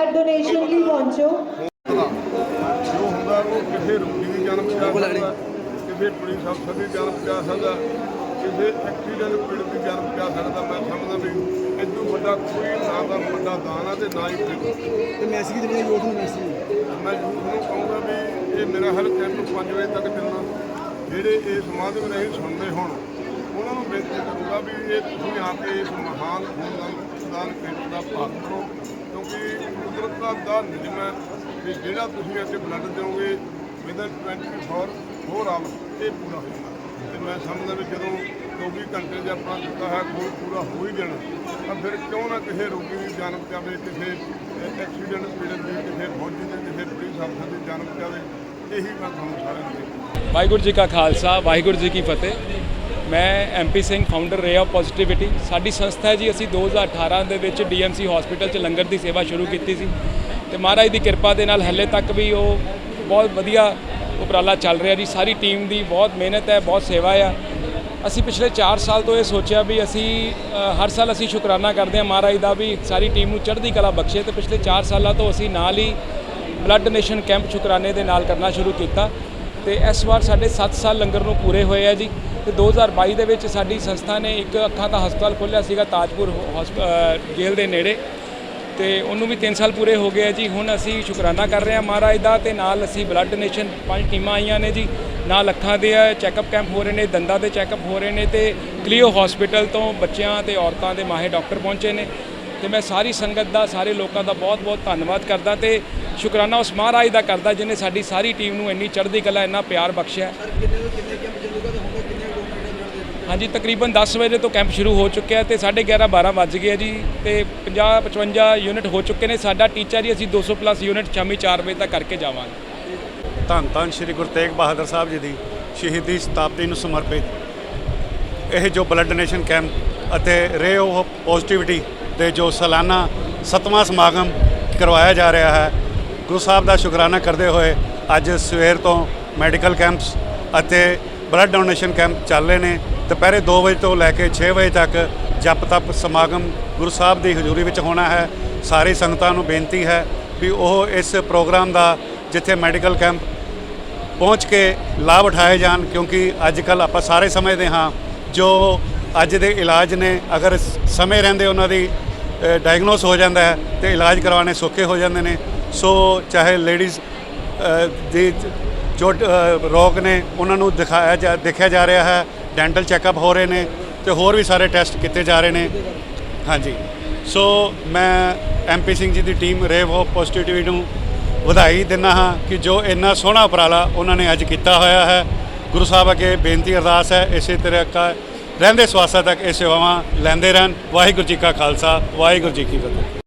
Blood donation ਲਈ ਪਹੁੰਚੋ। ਜੋ ਹੁੰਦਾ ਉਹ ਕਿਸੇ ਰੋਗੀ ਦੀ ਜਾਨ ਬਚਾ ਸਕਦਾ ਕਿਸੇ ਪੁਲਿਸ ਅਫਸਰ ਦੀ ਜਾਨ ਬਚਾ ਸਕਦਾ ਕਿਸੇ ਐਕਸੀਡੈਂਟ ਪੀੜਤ ਦੀ ਜਾਨ ਬਚਾ ਸਕਦਾ ਮੈਂ ਸਮਝਦਾ ਵੀ ਇਦੋਂ ਵੱਡਾ ਕੋਈ ਨਾ ਦਾ ਵੱਡਾ ਦਾਨ ਆ ਤੇ ਨਾ ਹੀ ਕੋਈ ਤੇ ਮੈਸੇਜ ਦੇਣਾ ਯੂਥ ਨੂੰ ਮੈਸੇਜ ਮੈਂ ਯੂਥ ਨੂੰ ਕਹੂੰਗਾ ਵੀ ਇਹ ਮੇਰਾ ਹਰ ਕੈਂਪ 5 ਵਜੇ ਤੱਕ ਚੱਲਣਾ ਜਿਹੜੇ ਇਸ ਸਮਾਗਮ ਨਹੀਂ ਸੁਣਦੇ ਹੋਣ ਉਹਨਾਂ ਨੂੰ ਬੇਨਤੀ ਕਰੂੰਗਾ ਵੀ ਇਹ ਤੁਸੀਂ ਆ ਕੇ ਇਸ ਮਹਾਨ ਖੂਨ ਖੂਨਦਾਨ ਕੈਂਪ ਦਾ ਭਾਗ ਕਰੋ ਕਿਉਂਕਿ ਕੁਦਰਤ ਦਾ ਨਿਯਮ ਹੈ ਕਿ ਜਿਹੜਾ ਤੁਸੀਂ ਅੱਜ ਬਲੱਡ ਦਿਓਗੇ ਵਿਦਨ 24 ਹੋਰ ਆਵਰ ਇਹ ਪੂਰਾ ਹੋ ਜਾਣਾ। ਤੇ ਮੈਂ ਸਮਝਦਾ ਵੀ ਜਦੋਂ 24 ਘੰਟੇ 'ਚ ਆਪਣਾ ਦਿੱਤਾ ਹੈ ਖੂਨ ਪੂਰਾ ਹੋ ਹੀ ਜਾਣਾ, ਤਾਂ ਫਿਰ ਕਿਉਂ ਨਾ ਕਿਸੇ ਰੋਗੀ ਦੀ ਜਾਨ ਬਚਾਵੇ, ਕਿਸੇ ਐਕਸੀਡੈਂਟ ਪੀੜਤ ਦੀ ਕਿਸੇ ਫੌਜੀ ਦੀ, ਕਿਸੇ ਪੁਲਿਸ ਅਫਸਰ ਦੀ ਜਾਨ ਬਚਾਵੇ, ਇਹੀ ਮੈਂ ਤੁਹਾਨੂੰ ਸਾਰਿਆਂ ਨੂੰ ਵਾਹਿਗੁਰੂ ਜੀ ਕਾ ਖਾਲਸਾ, ਵਾਹਿਗੁਰੂ ਜੀ ਕੀ ਫਤਿਹ। ਮੈਂ MP Singh founder Ray of Positivity ਸਾਡੀ ਸੰਸਥਾ ਹੈ ਜੀ, ਅਸੀਂ 2018 ਦੇ ਵਿੱਚ ਡੀਐਮਸੀ ਹਸਪੀਟਲ 'ਚ ਲੰਗਰ ਦੀ ਸੇਵਾ ਸ਼ੁਰੂ ਕੀਤੀ ਸੀ। ਤੇ ਮਹਾਰਾਜ ਦੀ ਕਿਰਪਾ ਦੇ ਨਾਲ ਹੱਲੇ ਤੱਕ ਵੀ ਉਹ ਬਹੁਤ ਵਧੀਆ ਉਪਰਾਲਾ ਚੱਲ ਰਿਹਾ ਜੀ। ਸਾਰੀ ਟੀਮ ਦੀ ਬਹੁਤ ਮਿਹਨਤ ਹੈ, ਬਹੁਤ ਸੇਵਾ ਆ। ਅਸੀਂ ਪਿਛਲੇ 4 ਸਾਲ ਤੋਂ ਇਹ ਸੋਚਿਆ ਵੀ ਅਸੀਂ ਹਰ ਸਾਲ ਅਸੀਂ ਸ਼ੁਕਰਾਨਾ ਕਰਦੇ ਹਾਂ ਮਹਾਰਾਜ ਦਾ ਵੀ ਸਾਰੀ ਟੀਮ ਨੂੰ ਚੜ੍ਹਦੀ ਕਲਾ ਬਖਸ਼ੇ। ਤੇ ਪਿਛਲੇ 4 ਸਾਲਾਂ ਤੋਂ ਅਸੀਂ ਨਾਲ ਹੀ ਬਲੱਡ ਡੋਨੇਸ਼ਨ ਕੈਂਪ ਸ਼ੁਕਰਾਨੇ ਦੇ ਨਾਲ ਕਰਨਾ ਸ਼ੁਰੂ ਕੀਤਾ। ਤੇ ਇਸ ਵਾਰ ਸਾਡੇ 7 ਸਾਲ ਲੰਗਰ ਨੂੰ ਪੂਰੇ ਹੋਏ ਆ ਜੀ। ਤੇ 2022 ਦੇ ਵਿੱਚ ਸਾਡੀ ਸੰਸਥਾ ਨੇ ਇੱਕ ਅੱਖਾਂ ਦਾ ਹਸਪਤਾਲ ਖੋਲ੍ਹਿਆ ਸੀਗਾ ਤਾਜਪੁਰ ਹਸਪ- ਜੇਲ੍ਹ ਦੇ ਨੇੜੇ। ਤੇ ਉਹਨੂੰ ਵੀ 3 ਸਾਲ ਪੂਰੇ ਹੋ ਗਏ ਆ ਜੀ। ਹੁਣ ਅਸੀਂ ਸ਼ੁਕਰਾਨਾ ਕਰ ਰਹੇ ਹਾਂ ਮਹਾਰਾਜ ਦਾ ਤੇ ਨਾਲ ਅਸੀਂ ਬਲੱਡ ਡੋਨੇਸ਼ਨ ਪੰਜ ਟੀਮਾਂ ਆਈਆਂ ਨੇ ਜੀ। ਨਾਲ ਅੱਖਾਂ ਦੇ ਚੈੱਕਅਪ ਕੈਂਪ ਹੋ ਰਹੇ ਨੇ, ਦੰਦਾਂ ਦੇ ਚੈੱਕਅਪ ਹੋ ਰਹੇ ਨੇ ਤੇ ਕਲੀਓ ਹਸਪੀਟਲ ਤੋਂ ਬੱਚਿਆਂ ਤੇ ਔਰਤਾਂ ਦੇ ਮਾਹਿਰ ਡਾਕਟਰ ਪਹੁੰਚੇ ਨੇ। ਤੇ ਮੈਂ ਸਾਰੀ ਸੰਗਤ ਦਾ, ਸਾਰੇ ਲੋਕਾਂ ਦਾ ਬਹੁਤ-ਬਹੁਤ ਧੰਨਵਾਦ ਕਰਦਾ ਤੇ ਸ਼ੁਕਰਾਨਾ ਉਸ ਮਹਾਰਾਜ ਦਾ ਕਰਦਾ ਜਿਨੇ ਸਾਡੀ ਸਾਰੀ ਟੀਮ ਨੂੰ ਇੰਨੀ ਚੜ੍ਹਦੀ ਕਲਾ, ਇੰਨਾ ਪਿਆਰ ਬਖਸ਼ਿਆ। ਹਾਂਜੀ, ਤਕਰੀਬਨ 10 ਵਜੇ ਤੋਂ ਕੈਂਪ ਸ਼ੁਰੂ ਹੋ ਚੁੱਕਿਆ ਤੇ 11:30 12 ਵੱਜ ਗਏ ਜੀ ਤੇ 50 55 ਯੂਨਿਟ ਹੋ ਚੁੱਕੇ ਨੇ। ਸਾਡਾ ਟੀਚਾ ਜੀ, ਅਸੀਂ 200 ਪਲੱਸ ਯੂਨਿਟ ਸ਼ਾਮੀ 4 ਵਜੇ ਤੱਕ ਕਰਕੇ ਜਾਵਾਂਗੇ। ਧੰਨ ਧੰਨ ਸ਼੍ਰੀ ਗੁਰੂ ਤੇਗ ਬਹਾਦਰ ਸਾਹਿਬ ਜੀ ਦੀ ਸ਼ਹੀਦੀ ਸ਼ਤਾਬਦੀ ਨੂੰ ਸਮਰਪਿਤ। ਇਹ ਜੋ ਬਲੱਡ ਡੋਨੇਸ਼ਨ ਕੈਂਪ ਅਤੇ ਰੇ ਆਫ ਪੋਜ਼ਿਟਿਵਿਟੀ ਦੇ ਜੋ ਸਾਲਾਨਾ ਸਤਵਾਂ ਸਮਾਗਮ ਕਰਵਾਇਆ ਜਾ ਰਿਹਾ ਹੈ, ਗੁਰੂ ਸਾਹਿਬ ਦਾ ਸ਼ੁਕਰਾਨਾ ਕਰਦੇ ਹੋਏ ਅੱਜ ਸਵੇਰ ਤੋਂ ਮੈਡੀਕਲ ਕੈਂਪਸ ਅਤੇ ਬਲੱਡ ਡੋਨੇਸ਼ਨ ਕੈਂਪ ਚੱਲ ਰਹੇ ਨੇ। ਦੁਪਹਿਰੇ 2 ਵਜੇ ਤੋਂ ਲੈ ਕੇ 6 ਵਜੇ ਤੱਕ ਜਪ ਤਪ ਸਮਾਗਮ ਗੁਰੂ ਸਾਹਿਬ ਦੀ ਹਜ਼ੂਰੀ ਵਿੱਚ ਹੋਣਾ ਹੈ। ਸਾਰੀ ਸੰਗਤਾਂ ਨੂੰ ਬੇਨਤੀ ਹੈ ਵੀ ਉਹ ਇਸ ਪ੍ਰੋਗਰਾਮ ਦਾ ਜਿੱਥੇ ਮੈਡੀਕਲ ਕੈਂਪ ਪਹੁੰਚ ਕੇ ਲਾਭ ਉਠਾਏ ਜਾਣ, ਕਿਉਂਕਿ ਅੱਜ ਕੱਲ ਆਪਾਂ ਸਾਰੇ ਸਮਝਦੇ ਹਾਂ ਜੋ ਅੱਜ ਦੇ ਇਲਾਜ ਨੇ, ਅਗਰ ਸਮੇਂ ਰਹਿੰਦੇ ਉਹਨਾਂ ਦੀ ਡਾਇਗਨੋਸ ਹੋ ਜਾਂਦਾ ਹੈ ਤੇ ਇਲਾਜ ਕਰਵਾਉਣੇ ਸੌਖੇ ਹੋ ਜਾਂਦੇ ਨੇ। ਸੋ ਚਾਹੇ ਲੇਡੀਜ਼ ਦੀ ਜੋ ਰੋਗ ਨੇ, ਉਹਨਾਂ ਨੂੰ ਦਿਖਾਇਆ ਜਾ, ਦੇਖਿਆ ਜਾ ਰਿਹਾ ਹੈ ਡੈਂਟਲ ਚੈੱਕਅਪ ਹੋ ਰਹੇ ਨੇ ਤੇ ਹੋਰ ਵੀ ਸਾਰੇ ਟੈਸਟ ਕੀਤੇ ਜਾ ਰਹੇ ਨੇ। ਹਾਂਜੀ। ਸੋ ਮੈਂ ਐਮਪੀ ਸਿੰਘ ਜੀ ਦੀ ਟੀਮ ਰੇਵ ਆਫ ਪੋਜ਼ਿਟਿਵਿਟੀ ਨੂੰ ਵਧਾਈ ਦਿੰਦਾ ਹਾਂ ਕਿ ਜੋ ਇੰਨਾ ਸੋਹਣਾ ਉਪਰਾਲਾ ਉਹਨਾਂ ਨੇ ਅੱਜ ਕੀਤਾ ਹੋਇਆ ਹੈ। ਗੁਰੂ ਸਾਹਿਬ ਅੱਗੇ ਬੇਨਤੀ ਅਰਦਾਸ ਹੈ, ਇਸੇ ਤਰ੍ਹਾਂ ਕਾ ਰਹਿੰਦੇ ਸਵਾਸਾਂ ਤੱਕ ਇਹ ਸੇਵਾਵਾਂ ਲੈਂਦੇ ਰਹਿਣ। ਵਾਹਿਗੁਰੂ ਜੀ ਕਾ ਖਾਲਸਾ, ਵਾਹਿਗੁਰੂ ਜੀ ਕੀ ਫਤਿਹ।